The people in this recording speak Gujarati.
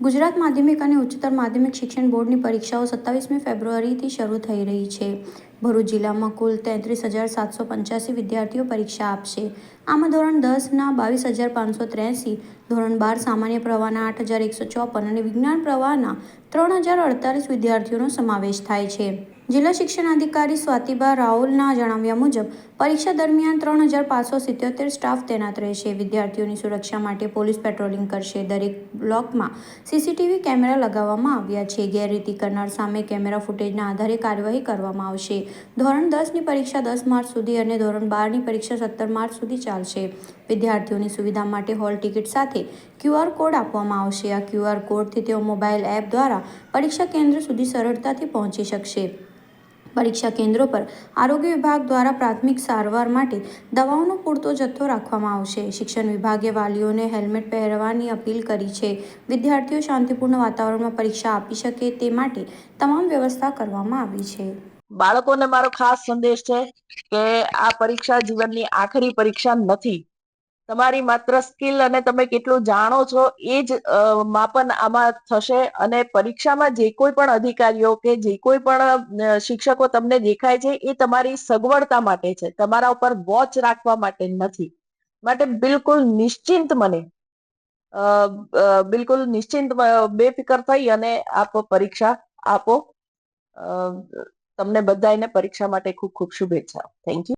ગુજરાત માધ્યમિક અને ઉચ્ચતર માધ્યમિક શિક્ષણ બોર્ડની પરીક્ષાઓ સત્તાવીસમી ફેબ્રુઆરીથી શરૂ થઈ રહી છે. ભરૂચ જિલ્લામાં કુલ તેત્રીસ હજાર સાતસો પંચ્યાસી વિદ્યાર્થીઓ પરીક્ષા આપશે. આમાં ધોરણ દસના બાવીસ હજાર પાંચસો ત્ર્યાસી, ધોરણ બાર સામાન્ય પ્રવાહના આઠ હજાર એકસો ચોપન અને વિજ્ઞાન પ્રવાહના ત્રણ હજાર અડતાલીસ વિદ્યાર્થીઓનો સમાવેશ થાય છે. જિલ્લા શિક્ષણ અધિકારી સ્વાતિબા રાઓલના જણાવ્યા મુજબ, પરીક્ષા દરમિયાન ત્રણ હજાર પાંચસો સિત્યોતેર સ્ટાફ તૈનાત રહેશે. વિદ્યાર્થીઓની સુરક્ષા માટે પોલીસ પેટ્રોલિંગ કરશે. દરેક બ્લોકમાં સીસીટીવી કેમેરા લગાવવામાં આવ્યા છે. ગેરરીતિ કરનાર સામે કેમેરા ફૂટેજના આધારે કાર્યવાહી કરવામાં આવશે. ધોરણ દસની પરીક્ષા દસ માર્ચ સુધી અને ધોરણ બારની પરીક્ષા સત્તર માર્ચ સુધી ચાલશે. વિદ્યાર્થીઓની સુવિધા માટે હોલ ટિકિટ સાથે ક્યુઆર કોડ આપવામાં આવશે. આ ક્યુઆર કોડથી તેઓ મોબાઈલ એપ દ્વારા પરીક્ષા કેન્દ્ર સુધી સરળતાથી પહોંચી શકશે. પરીક્ષા કેન્દ્રો પર આરોગ્ય વિભાગ દ્વારા પ્રાથમિક સારવાર માટે દવાઓનો પૂરતો જથ્થો રાખવામાં આવશે. શિક્ષણ વિભાગે વાલીઓને હેલ્મેટ પહેરવાની અપીલ કરી છે. વિદ્યાર્થીઓ શાંતિપૂર્ણ વાતાવરણમાં પરીક્ષા આપી શકે તે માટે તમામ વ્યવસ્થા કરવામાં આવી છે. બાળકોને મારો ખાસ સંદેશ છે કે આ પરીક્ષા જીવનની આખરી પરીક્ષા નથી. તમારી માત્ર સ્કિલ અને તમે કેટલું જાણો છો, એ જ માપન આમાં થશે અને પરીક્ષામાં જે કોઈ પણ અધિકારીઓ કે જે કોઈ પણ શિક્ષકો તમને દેખાય છે, એ તમારી સગવડતા માટે છે. તમારા ઉપર વોચ રાખવા માટે નથી. માટે બિલકુલ નિશ્ચિંત મને. બિલકુલ નિશ્ચિંત બેફિકર થઈ અને આપ પરીક્ષા, આપો. તમને બધાને પરીક્ષા માટે ખૂબ ખૂબ શુભેચ્છા થેન્ક યુ